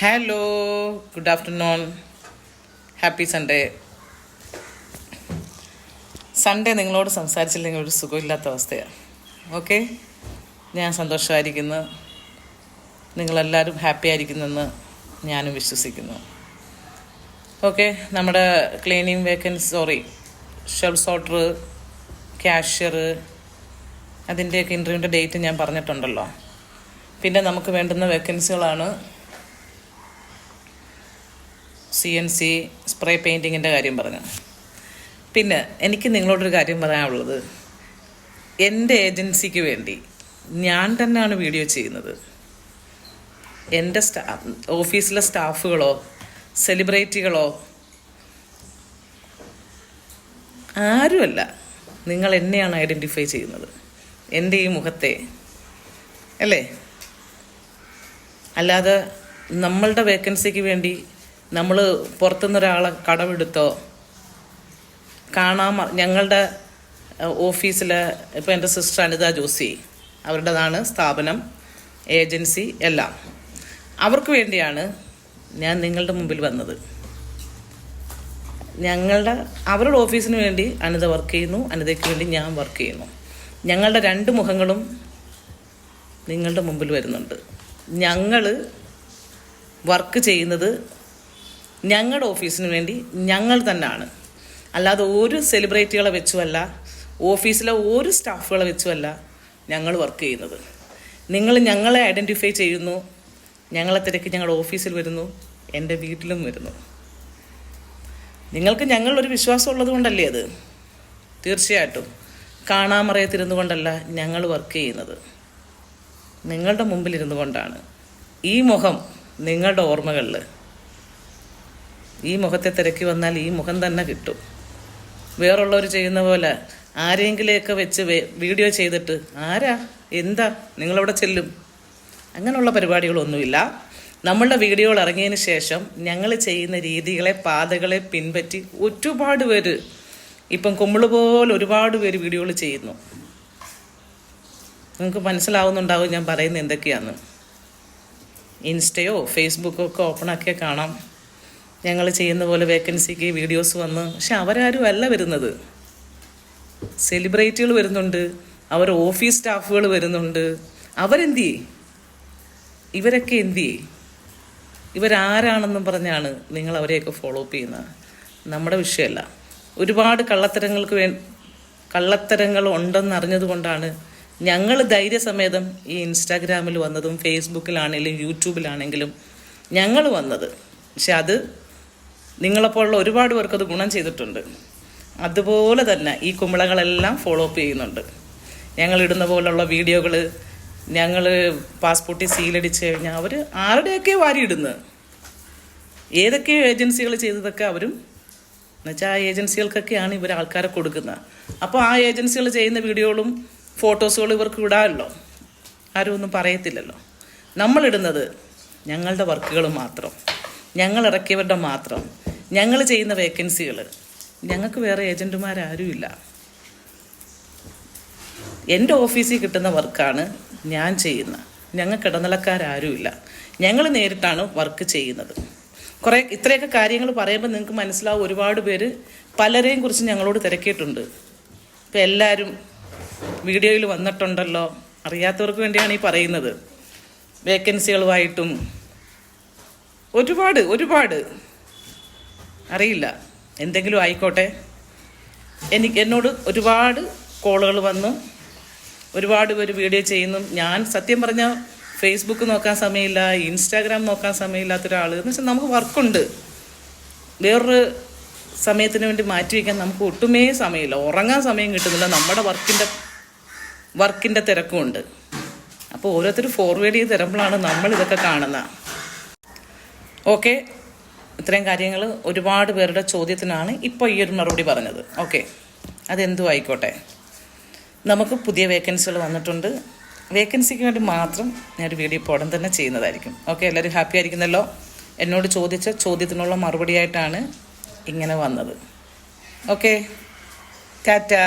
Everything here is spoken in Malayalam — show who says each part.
Speaker 1: Hello good afternoon happy Sunday Sunday നിങ്ങളോട് സംസാരിച്ചില്ലെങ്കിൽ ഒരു സുഖമില്ലാത്ത അവസ്ഥയാണ് ഓക്കെ ഞാൻ സന്തോഷമായിരിക്കുന്നു. നിങ്ങളെല്ലാവരും ഹാപ്പി ആയിരിക്കുന്നെന്ന് ഞാനും വിശ്വസിക്കുന്നു. ഓക്കെ നമ്മുടെ cleaning vacancy sorry shelf sorter cashier അതിന്റെയൊക്കെ ഇന്റർവ്യൂവിന്റെ ഡേറ്റ് ഞാൻ പറഞ്ഞിട്ടുണ്ടല്ലോ. പിന്നെ നമുക്ക് വേണ്ടുന്ന വേക്കൻസികളാണ് സി എൻ സി സ്പ്രേ പെയിന്റിങ്ങിന്റെ കാര്യം പറഞ്ഞു പിന്നെ എനിക്ക് നിങ്ങളോടൊരു കാര്യം പറയാനുള്ളത്. എന്റെ ഏജൻസിക്ക് വേണ്ടി ഞാൻ തന്നെയാണ് വീഡിയോ ചെയ്യുന്നത്. എന്റെ സ്റ്റാ ഓഫീസിലെ സ്റ്റാഫുകളോ സെലിബ്രിറ്റികളോ ആരുമല്ല. നിങ്ങൾ എന്നെയാണ് ഐഡന്റിഫൈ ചെയ്യുന്നത്. എന്റെ ഈ മുഖത്തെ അല്ലേ? അല്ലാതെ നമ്മളുടെ വേക്കൻസിക്ക് വേണ്ടി നമ്മൾ പുറത്തുനിന്ന് ഒരാളെ കടമെടുത്തോ കാണാൻ ഞങ്ങളുടെ ഓഫീസിലെ ഇപ്പോൾ എന്റെ സിസ്റ്റർ അനിത ജോസി അവരുടേതാണ് സ്ഥാപനം ഏജൻസി എല്ലാം. അവർക്ക് വേണ്ടിയാണ് ഞാൻ നിങ്ങളുടെ മുമ്പിൽ വന്നത്. ഞങ്ങളുടെ അവരുടെ ഓഫീസിന് വേണ്ടി അനിത വർക്ക് ചെയ്യുന്നു അനിതയ്ക്ക് വേണ്ടി ഞാൻ വർക്ക് ചെയ്യുന്നു. ഞങ്ങളുടെ രണ്ട് മുഖങ്ങളും നിങ്ങളുടെ മുമ്പിൽ വരുന്നുണ്ട്. ഞങ്ങൾ വർക്ക് ചെയ്യുന്നത് ഞങ്ങളുടെ ഓഫീസിന് വേണ്ടി ഞങ്ങൾ തന്നെയാണ് അല്ലാതെ ഒരു സെലിബ്രിറ്റികളെ വെച്ചുമല്ല ഓഫീസിലെ ഒരു സ്റ്റാഫുകളെ വെച്ചുമല്ല ഞങ്ങൾ വർക്ക് ചെയ്യുന്നത്. നിങ്ങൾ ഞങ്ങളെ ഐഡന്റിഫൈ ചെയ്യുന്നു ഞങ്ങളെ തിരക്ക് ഞങ്ങളുടെ ഓഫീസിൽ വരുന്നു എന്റെ വീട്ടിലും വരുന്നു. നിങ്ങൾക്ക് ഞങ്ങളൊരു വിശ്വാസം ഉള്ളത് കൊണ്ടല്ലേ അത്? തീർച്ചയായിട്ടും. കാണാമറയത്തിരുന്നു കൊണ്ടല്ല ഞങ്ങൾ വർക്ക് ചെയ്യുന്നത്. നിങ്ങളുടെ മുമ്പിലിരുന്നു കൊണ്ടാണ്. ഈ മുഖം നിങ്ങളുടെ ഓർമ്മകളിൽ ഈ മുഖത്തെ തിരക്കി വന്നാൽ ഈ മുഖം തന്നെ കിട്ടും. വേറുള്ളവർ ചെയ്യുന്ന പോലെ ആരെങ്കിലെയൊക്കെ വെച്ച് വീഡിയോ ചെയ്തിട്ട് ആരാ? എന്താ? നിങ്ങളവിടെ ചെല്ലും. അങ്ങനെയുള്ള പരിപാടികളൊന്നുമില്ല. നമ്മളുടെ വീഡിയോകൾ ഇറങ്ങിയതിന് ശേഷം ഞങ്ങൾ ചെയ്യുന്ന രീതികളെ പാതകളെ പിൻപറ്റി ഒരുപാട് പേര് ഇപ്പം കുമ്പിൾ പോലെ ഒരുപാട് പേര് വീഡിയോകൾ ചെയ്യുന്നു. നിങ്ങൾക്ക് മനസ്സിലാവുന്നുണ്ടാവും ഞാൻ പറയുന്നത് എന്തൊക്കെയാന്ന്. ഇൻസ്റ്റയോ ഫേസ്ബുക്കോ ഒക്കെ ഓപ്പൺ ആക്കിയാൽ കാണാം. ഞങ്ങൾ ചെയ്യുന്ന പോലെ വേക്കൻസിക്ക് വീഡിയോസ് വന്ന്. പക്ഷെ അവരാരും അല്ല വരുന്നത്. സെലിബ്രിറ്റികൾ വരുന്നുണ്ട്. അവർ ഓഫീസ് സ്റ്റാഫുകൾ വരുന്നുണ്ട്. അവരെന്ത് ഇവരൊക്കെ എന്ത് ഇവരാരാണെന്നും പറഞ്ഞാണ് നിങ്ങൾ അവരെയൊക്കെ ഫോളോ അപ്പ് ചെയ്യുന്നത്. നമ്മുടെ വിഷയമല്ല. ഒരുപാട് കള്ളത്തരങ്ങൾക്ക് വേ കള്ളത്തരങ്ങൾ ഉണ്ടെന്ന് അറിഞ്ഞതുകൊണ്ടാണ് ഞങ്ങൾ ധൈര്യസമേതം ഈ ഇൻസ്റ്റാഗ്രാമിൽ വന്നതും ഫേസ്ബുക്കിലാണെങ്കിലും യൂട്യൂബിലാണെങ്കിലും ഞങ്ങൾ വന്നത്. പക്ഷെ അത് നിങ്ങളെപ്പോലുള്ള ഒരുപാട് പേർക്ക് അത് ഗുണം ചെയ്തിട്ടുണ്ട്. അതുപോലെ തന്നെ ഈ കുമ്പളകളെല്ലാം ഫോളോ അപ്പ് ചെയ്യുന്നുണ്ട്. ഞങ്ങൾ ഇടുന്ന പോലുള്ള വീഡിയോകൾ ഞങ്ങൾ പാസ്പോർട്ടിൽ സീലടിച്ച് കഴിഞ്ഞാൽ അവർ ആരുടെയൊക്കെ വാരി ഇടുന്നത്? ഏതൊക്കെ ഏജൻസികൾ ചെയ്തതൊക്കെ അവരും എന്നുവെച്ചാൽ ആ ഏജൻസികൾക്കൊക്കെയാണ് ഇവർ ആൾക്കാരെ കൊടുക്കുന്നത്. അപ്പോൾ ആ ഏജൻസികൾ ചെയ്യുന്ന വീഡിയോകളും ഫോട്ടോസുകളും ഇവർക്ക് വിടാമല്ലോ ആരും ഒന്നും പറയത്തില്ലല്ലോ. നമ്മളിടുന്നത് ഞങ്ങളുടെ വർക്കുകൾ മാത്രം. ഞങ്ങൾ ഇറക്കിയവരുടെ മാത്രം. ഞങ്ങൾ ചെയ്യുന്ന വേക്കൻസികൾ ഞങ്ങൾക്ക് വേറെ ഏജന്റുമാരാരുമില്ല എന്റെ ഓഫീസിൽ കിട്ടുന്ന വർക്കാണ് ഞാൻ ചെയ്യുന്ന ഞങ്ങൾക്ക് ഇടനിലക്കാരാരുമില്ല ഞങ്ങൾ നേരിട്ടാണ് വർക്ക് ചെയ്യുന്നത്. കുറേ ഇത്രയൊക്കെ കാര്യങ്ങൾ പറയുമ്പോൾ നിങ്ങൾക്ക് മനസ്സിലാവും ഒരുപാട് പേര് പലരെയും കുറിച്ച് ഞങ്ങളോട് തിരക്കിയിട്ടുണ്ട്. ഇപ്പം എല്ലാവരും വീഡിയോയിൽ വന്നിട്ടുണ്ടല്ലോ. അറിയാത്തവർക്ക് വേണ്ടിയാണ് ഈ പറയുന്നത്. വേക്കൻസികളുമായിട്ടും ഒരുപാട് ഒരുപാട്. അറിയില്ല. എന്തെങ്കിലും ആയിക്കോട്ടെ. എനിക്ക് എന്നോട് ഒരുപാട് കോളുകൾ വന്നു. ഒരുപാട് പേര് വീഡിയോ ചെയ്യുന്നു. ഞാൻ സത്യം പറഞ്ഞ ഫേസ്ബുക്ക് നോക്കാൻ സമയമില്ല ഇൻസ്റ്റാഗ്രാം നോക്കാൻ സമയമില്ലാത്ത ഒരാൾ എന്ന് വെച്ചാൽ നമുക്ക് വർക്കുണ്ട്. വേറൊരു സമയത്തിന് വേണ്ടി മാറ്റി വയ്ക്കാൻ നമുക്ക് ഒട്ടുമേ സമയമില്ല. ഉറങ്ങാൻ സമയം കിട്ടുന്നില്ല. നമ്മുടെ വർക്കിന്റെ വർക്കിന്റെ തിരക്കുമുണ്ട്. അപ്പോൾ ഓരോരുത്തർ ഫോർവേഡ് ചെയ്ത് തരുമ്പോഴാണ് നമ്മൾ ഇതൊക്കെ കാണുന്നത്. ഓക്കെ ഇത്രയും കാര്യങ്ങൾ ഒരുപാട് പേരുടെ ചോദ്യത്തിനാണ് ഇപ്പോൾ ഈ ഒരു മറുപടി പറഞ്ഞത്. ഓക്കെ അതെന്തു ആയിക്കോട്ടെ? നമുക്ക് പുതിയ വേക്കൻസികൾ വന്നിട്ടുണ്ട്. വേക്കൻസിക്ക് വേണ്ടി മാത്രം ഞാൻ ഒരു വീഡിയോ ഇപ്പോൾ ഉടൻ തന്നെ ചെയ്യുന്നതായിരിക്കും. ഓക്കെ എല്ലാവരും ഹാപ്പി ആയിരിക്കുന്നല്ലോ? എന്നോട് ചോദിച്ച ചോദ്യത്തിനുള്ള മറുപടിയായിട്ടാണ് ഇങ്ങനെ വന്നത്. ഓക്കെ ടാറ്റാ